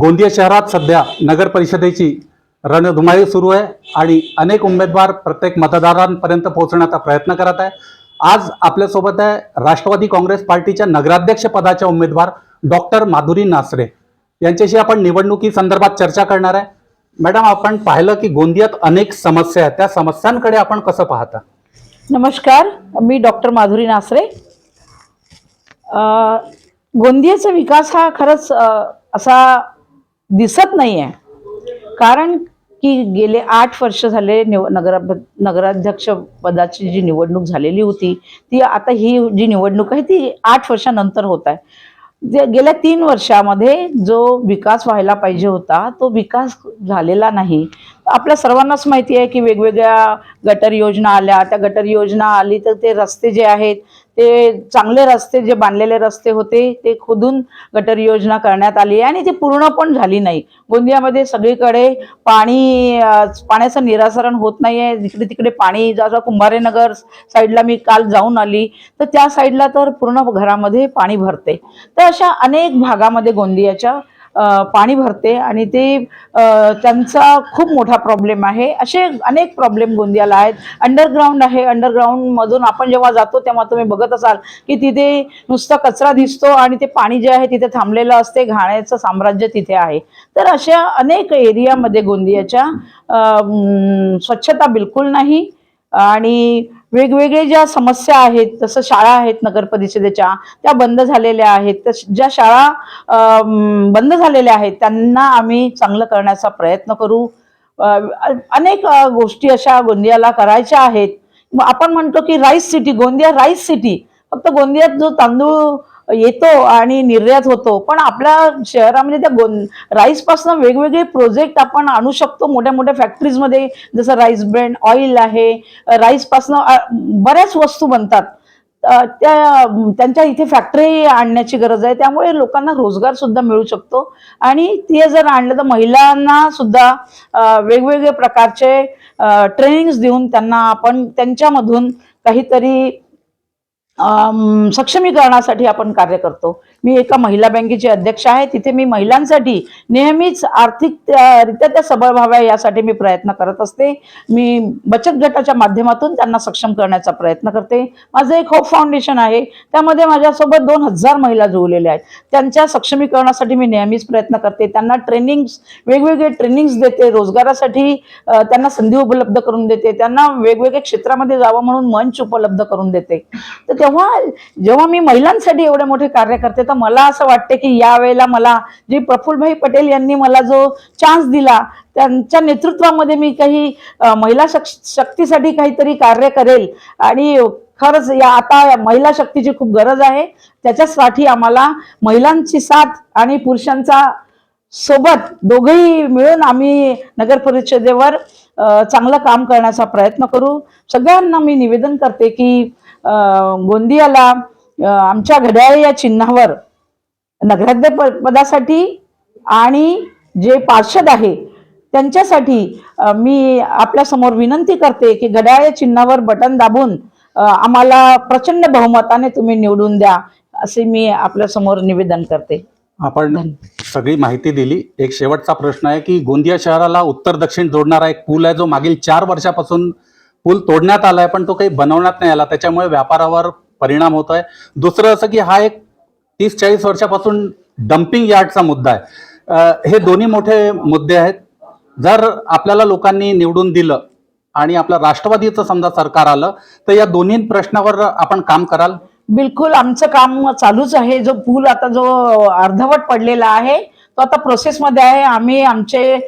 गोंदिया शहरात सध्या नगर परिषदेची रणधुमाळी सुरू आहे आणि अनेक उमेदवार प्रत्येक मतदारांपर्यंत पोहोचण्याचा प्रयत्न करत आहे. आज आपल्यासोबत आहे राष्ट्रवादी काँग्रेस पार्टीच्या नगराध्यक्ष पदाच्या उमेदवार डॉक्टर माधुरी नासरे. यांच्याशी आपण निवडणुकी संदर्भात चर्चा करणार आहे. मॅडम आपण पाहिलं की गोंदियात अनेक समस्या आहेत. त्या समस्यांकडे आपण कसं पाहता? नमस्कार मी डॉक्टर माधुरी नासरे. गोंदियाचा विकास हा खरंच असा दिसत नाही आहे कारण की गेले आठ वर्ष झाले निव नगर नगराध्यक्ष पदाची जी निवडणूक झालेली होती ती आता ही जी निवडणूक आहे ती आठ वर्षानंतर होत आहे. गेल्या तीन वर्षामध्ये जो विकास व्हायला पाहिजे होता तो विकास झालेला नाही. आपल्या सर्वांनाच माहिती आहे की वेगवेगळ्या गटर योजना आल्या. त्या गटर योजना आली तर ते रस्ते जे आहेत ते चांगले रस्ते जे बांधलेले रस्ते होते ते खोदून गटर योजना करण्यात आली आणि ती पूर्ण पण झाली नाही. गोंदियामध्ये सगळीकडे पाणी पाण्याचं निरासरण होत नाही आहे जिकडे तिकडे पाणी जसं कुंभारेनगर साईडला मी काल जाऊन आली तर त्या साईडला तर पूर्ण घरामध्ये पाणी भरते. तर अशा अनेक भागामध्ये गोंदियाच्या पाणी भरते आणि ते त्यांचा खूप मोठा प्रॉब्लेम आहे. असे अनेक प्रॉब्लेम गोंदियाला आहेत. अंडरग्राऊंड आहे. अंडरग्राउंडमधून आपण जेव्हा जातो तेव्हा तुम्ही बघत असाल की तिथे नुसता कचरा दिसतो आणि ते पाणी जे आहे तिथे थांबलेलं असते. घाण्याचं साम्राज्य तिथे आहे. तर अशा अनेक एरियामध्ये गोंदियाच्या स्वच्छता बिलकुल नाही. आणि वेगवेगळे ज्या समस्या आहेत जसं शाळा आहेत नगर परिषदेच्या त्या बंद झालेल्या आहेत. तर ज्या शाळा बंद झालेल्या आहेत त्यांना आम्ही चांगलं करण्याचा प्रयत्न करू. अनेक गोष्टी अशा गोंदियाला करायच्या आहेत. मग आपण म्हणतो की rice city Gondia rice city फक्त गोंदियात जो तांदूळ येतो आणि निर्यात होतो. पण आपल्या शहरामध्ये त्या गों राईसपासून वेगवेगळे प्रोजेक्ट आपण आणू शकतो मोठ्या मोठ्या फॅक्टरीजमध्ये. जसं राईस ब्रँड ऑइल आहे. राईसपासून बऱ्याच वस्तू बनतात. त्या त्यांच्या इथे फॅक्टरी आणण्याची गरज आहे. त्यामुळे लोकांना रोजगार सुद्धा मिळू शकतो. आणि ते जर आणलं तर महिलांना सुद्धा वेगवेगळे प्रकारचे ट्रेनिंग्स देऊन त्यांना आपण त्यांच्यामधून काहीतरी सक्षमीकरणासाठी आपण कार्य करतो. मी एका महिला बँकेची अध्यक्ष आहे. तिथे मी महिलांसाठी नेहमीच आर्थिक रित्या त्या सबळ व्हाव्या यासाठी मी प्रयत्न करत असते. मी बचत गटाच्या माध्यमातून त्यांना सक्षम करण्याचा प्रयत्न करते. माझं एक होप फाउंडेशन आहे. त्यामध्ये माझ्यासोबत दोन हजार महिला जुळलेल्या आहेत. त्यांच्या सक्षमीकरणासाठी मी नेहमीच प्रयत्न करते. त्यांना ट्रेनिंग्स वेगवेगळे ट्रेनिंग्स देते. रोजगारासाठी त्यांना संधी उपलब्ध करून देते. त्यांना वेगवेगळ्या क्षेत्रामध्ये जावं म्हणून मंच उपलब्ध करून देते. तर तेव्हा जेव्हा मी महिलांसाठी एवढे मोठे कार्य करते तर मला असं वाटते की यावेळेला मला जे प्रफुल्लभाई पटेल यांनी मला जो चान्स दिला त्यांच्या नेतृत्वामध्ये मी काही महिला शक शक्तीसाठी काहीतरी कार्य करेल. आणि खरंच या आता महिला शक्तीची खूप गरज आहे. त्याच्यासाठी आम्हाला महिलांची साथ आणि पुरुषांचा सोबत दोघेही मिळून आम्ही नगर परिषदेवर चांगलं काम करण्याचा प्रयत्न करू. सगळ्यांना मी निवेदन करते की गोंदियाला आमच्या घड्याळ या चिन्हावर नगराध्यक्ष प- पदासाठी आणि जे पार्षद आहे त्यांच्यासाठी मी आपल्यासमोर विनंती करते की घड्याळ या चिन्हावर बटन दाबून आम्हाला प्रचंड बहुमताने तुम्ही निवडून द्या असे मी आपल्यासमोर निवेदन करते. आपण सगळी माहिती दिली. एक शेवटचा प्रश्न आहे की गोंदिया शहराला उत्तर दक्षिण जोडणारा एक पूल आहे जो मागील चार वर्षापासून पूल तोडण्यात आला आहे पण तो काही बनवण्यात नाही आला. त्याच्यामुळे व्यापारावर परिणाम होत आहे. दुसरं असं की हा एक तीस चाळीस वर्षापासून डम्पिंग यार्डचा मुद्दा आहे. हे दोन्ही मोठे मुद्दे आहेत. जर आपल्याला लोकांनी निवडून दिलं आणि आपलं राष्ट्रवादीचं समजा सरकार आलं तर या दोन्ही प्रश्नावर आपण काम कराल? बिलकुल आमचं काम चालूच आहे. जो पूल आता जो अर्धवट पडलेला आहे तो आता प्रोसेसमध्ये आहे. आम्ही आमचे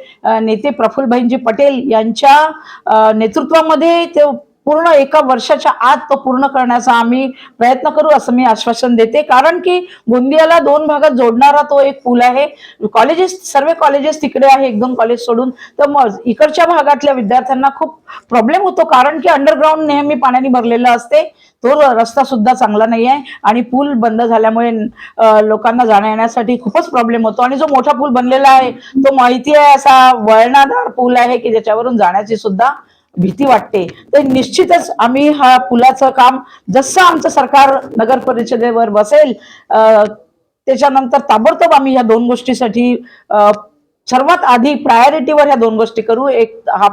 नेते प्रफुल्लभाईंजी पटेल यांच्या नेतृत्वामध्ये ते पूर्ण एका वर्षाच्या आत तो पूर्ण करण्याचा आम्ही प्रयत्न करू असं मी आश्वासन देते. कारण की गोंदियाला दोन भागात जोडणारा तो एक पूल आहे. कॉलेजेस सर्व कॉलेजेस तिकडे आहे एक दोन कॉलेज सोडून. तर मग इकडच्या भागातल्या विद्यार्थ्यांना खूप प्रॉब्लेम होतो. कारण की अंडरग्राऊंड नेहमी पाण्याने भरलेला असते. तो रस्ता सुद्धा चांगला नाही आहे. आणि पूल बंद झाल्यामुळे लोकांना जाण्या येण्यासाठी खूपच प्रॉब्लेम होतो. आणि जो मोठा पूल बनलेला आहे तो माहिती आहे असा वळणादार पूल आहे की ज्याच्यावरून जाण्याची सुद्धा भीती वाटते. तर निश्चितच आम्ही हा पुलाचं काम जसं आमचं सरकार नगर परिषदेवर बसेल त्याच्यानंतर ताबडतोब आम्ही ह्या दोन गोष्टीसाठी सर्वात आधी प्रायोरिटीवर ह्या दोन गोष्टी करू. एक हा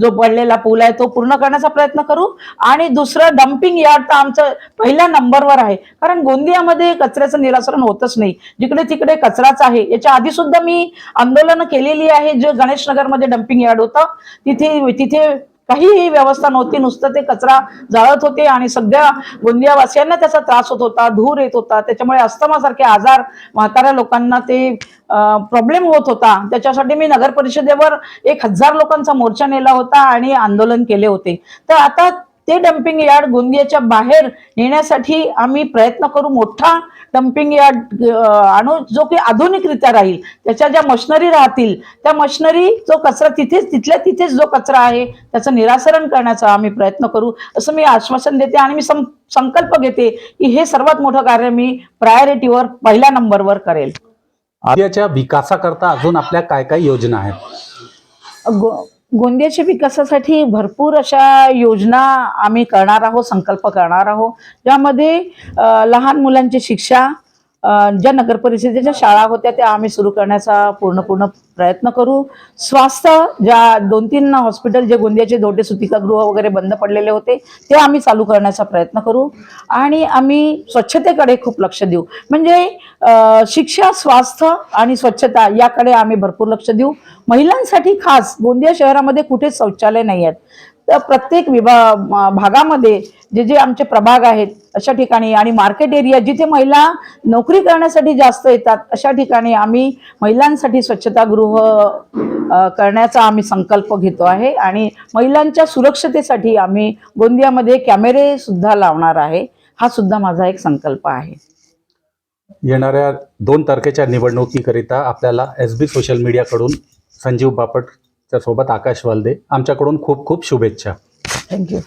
जो पडलेला पूल आहे तो पूर्ण करण्याचा प्रयत्न करू. आणि दुसरं डम्पिंग यार्ड तर आमचं पहिल्या नंबरवर आहे. कारण गोंदियामध्ये कचऱ्याचं निरासरण होतच नाही. जिकडे तिकडे कचराच आहे. याच्या आधी सुद्धा मी आंदोलनं केलेली आहे. जे गणेशनगरमध्ये डम्पिंग यार्ड होतं तिथे तिथे काहीही व्यवस्था नव्हती नुसतं ते कचरा जाळत होते आणि सगळ्या गोंदियावासियांना त्याचा त्रास होत होता धूर येत होता. त्याच्यामुळे अस्थमासारखे आजार म्हाताऱ्या लोकांना ते प्रॉब्लेम होत होता. त्याच्यासाठी मी नगर परिषदेवर एक हजार लोकांचा मोर्चा नेला होता आणि आंदोलन केले होते. तर आता ते डम्पिंग यार्ड गोंदियाच्या बाहेर नेण्यासाठी आम्ही प्रयत्न करू मोठा डम्पिंग यार्ड आणू जो की आधुनिकरित्या राहील. त्याच्या ज्या मशिनरी राहतील त्या मशिनरी जो कचरा तिथेच तिथल्या तिथेच जो कचरा आहे त्याचं निराकरण करण्याचा आम्ही प्रयत्न करू असं मी आश्वासन देते आणि मी सं- संकल्प घेते की हे सर्वात मोठं कार्य मी प्रायोरिटीवर पहिल्या नंबरवर करेल. विकासाकरता अजून आपल्या काय काय योजना आहेत? गोंदियाच्या विकासासाठी भरपूर अशा योजना आम्ही करणार आहोत संकल्प करणार आहोत. ज्यामध्ये लहान मुलांची शिक्षा ज्या नगर परिषदेच्या शाळा होत्या त्या आम्ही सुरू करण्याचा पूर्ण पूर्ण प्रयत्न करू. स्वास्थ्य ज्या दोन तीन हॉस्पिटल जे गोंदियाचे धोटे सुतिकागृह वगैरे बंद पडलेले होते ते आम्ही चालू करण्याचा प्रयत्न करू. आणि आम्ही स्वच्छतेकडे खूप लक्ष देऊ. म्हणजे शिक्षा स्वास्थ्य आणि स्वच्छता याकडे आम्ही भरपूर लक्ष देऊ. महिलांसाठी खास गोंदिया शहरामध्ये कुठेच शौचालय नाही आहेत प्रत्येक विभा भागामध्ये जे जे आमचे प्रभाग आहेत अशा ठिकाणी आणि मार्केट एरिया जिथे महिला नोकरी करण्यासाठी जास्त येतात अशा ठिकाणी आम्ही महिलांसाठी स्वच्छतागृह करण्याचा आम्ही संकल्प घेतो आहे. आणि महिलांच्या सुरक्षतेसाठी आम्ही गोंदियामध्ये कॅमेरे सुद्धा लावणार आहे. हा सुद्धा माझा एक संकल्प आहे. येणाऱ्या दोन तारखेच्या निवडणुकीकरिता आपल्याला एस बी सोशल मीडियाकडून संजीव बापट सोबत आकाश वालदे. आमच्याकडून खूप खूप शुभेच्छा. थँक्यू